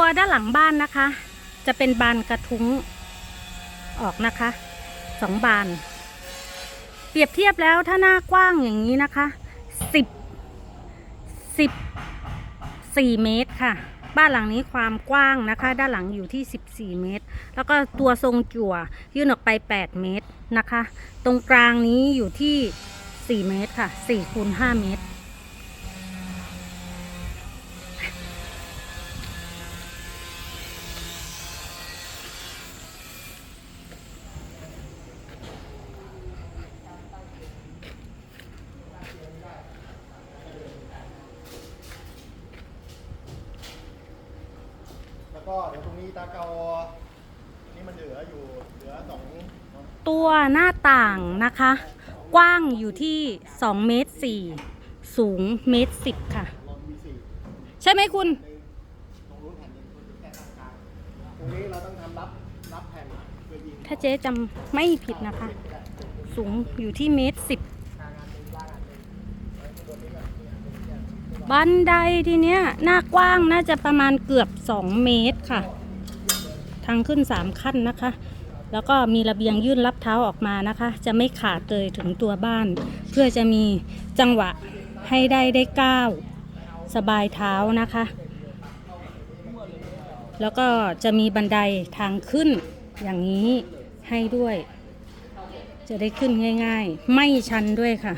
ตัวด้านหลังบ้านนะคะ จะเป็นบานกระทุ้งออกนะคะสองบาน เปรียบเทียบแล้วถ้าหน้ากว้างอย่างนี้นะคะสิบสิบสี่เมตรค่ะ บ้านหลังนี้ความกว้างนะคะ ด้านหลังอยู่ที่14เมตร แล้วก็ตัวทรงจั่วยื่นออกไป8เมตรนะคะ ตรงกลางนี้อยู่ที่4เมตรค่ะ4คูณ5เมตร ก็เดี๋ยวตรงนี้ตาเกานี่มันเหลืออยู่เหลือสองตัวหน้าต่างนะคะ กว้างอยู่ที่2เมตร4สูงเมตร10 ค่ะลองมีสี่ใช่ไหมคุณตรงนู้นแผ่นหนึงแค่ข้างกลางตรงนี้เราต้องทำรับรับแผ่นเพื่อยิงถ้าเจ๊จำไม่ผิดนะคะ สูงอยู่ที่เมตร10 บันไดทีเนี้ยหน้ากว้างน่าจะประมาณเกือบ 2 เมตรค่ะ ทางขึ้น 3 ขั้นนะคะ แล้วก็มีระเบียงยื่นรับเท้าออกมานะคะ จะไม่ขาดเลยถึงตัวบ้าน เพื่อจะมีจังหวะให้ได้ได้ก้าวสบายเท้านะคะ แล้วก็จะมีบันไดทางขึ้นอย่างนี้ให้ด้วย จะได้ขึ้นง่าย ๆ ไม่ชันด้วยค่ะ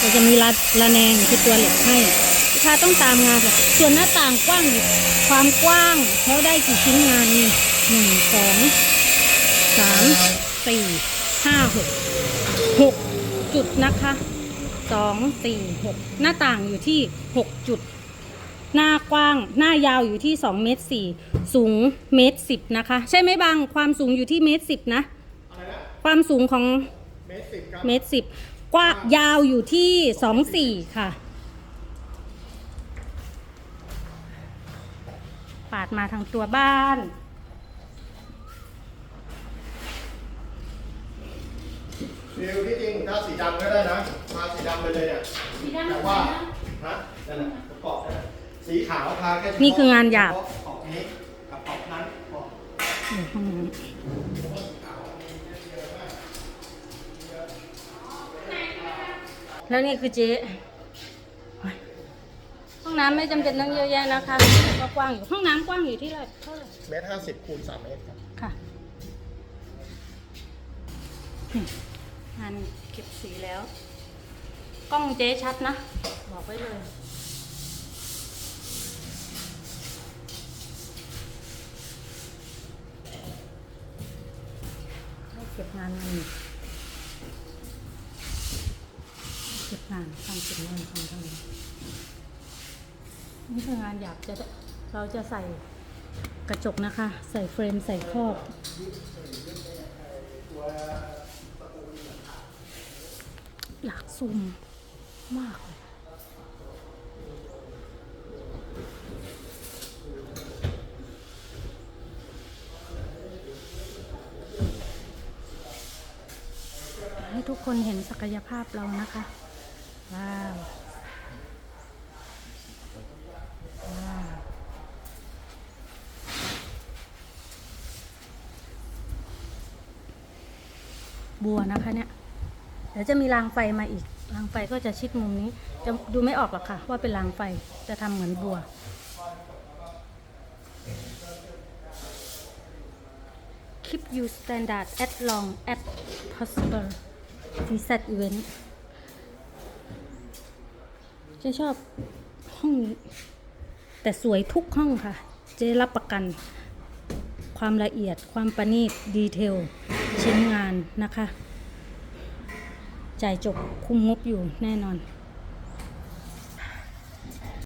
เราจะมีระระแนงคือตัวเหล็กให้ลูกค้าต้องตามงานค่ะส่วนหน้าต่างกว้างอยู่ความกว้างเขาได้กี่ชิ้นงานนี่หนึ่งสองสามสี่ห้าหกหกจุดนะคะสองสี่หกหน้าต่างอยู่ที่หกจุด หน้ากว้างหน้ายาวอยู่ที่2เมตร4สูงเมตร10นะคะ ใช่ไหมบางความสูงอยู่ที่เมตร10นะอะไรนะ ความสูงของเมตรสิบ ครับเมตรสิบกว้างยาวอยู่ที่สองสี่ค่ะ ปาดมาทางตัวบ้าน ฟิลที่จริงถ้าสีดำก็ได้นะ มาสีดำไปเลยเนี่ยสีดำแต่ว่าฮะนั่นแหละประกอบนั่นแหละสีขาวทาแค่เฉพาะนี่คืองานหยาบ เฉพะขอบนี้กับขอบนั้นพออยู่ห้องน้ำ แล้วนี่คือเจ๊ห้องน้ำไม่จำเป็นต้องเยอะแยะนะคะก็กว้างอยู่ห้องน้ำกว้างอยู่ที่เท่าไหร่เมตรห้าสิบคูณสามเมตรครับค่ะนี่งานเก็บสีแล้ว กล้องเจ๊ชัดนะ บอกไว้เลยให้เก็บงานมัน เก็บงานทำเก็บงานทำทำนี่คืองานอยากจะเราจะใส่กระจกนะคะ ใส่เฟรมใส่ครอบอยากซูมมากเลยให้ทุกคนเห็นศักยภาพเรานะคะ ว้าวว้าวบัวนะคะเนี่ย เดี๋ยวจะมีรางไฟมาอีก รางไฟก็จะชิดมุมนี้ จะดูไม่ออกหรอกค่ะ ว่าเป็นรางไฟ จะทำเหมือนบัว Keep you standard as long as possible reset event จะชอบห้องนี้ แต่สวยทุกห้องค่ะ เจ๊รับประกัน ความละเอียดความประณีตดีเทล ชิ้นงานนะคะ จ่ายจบคุ้มงบอยู่แน่นอน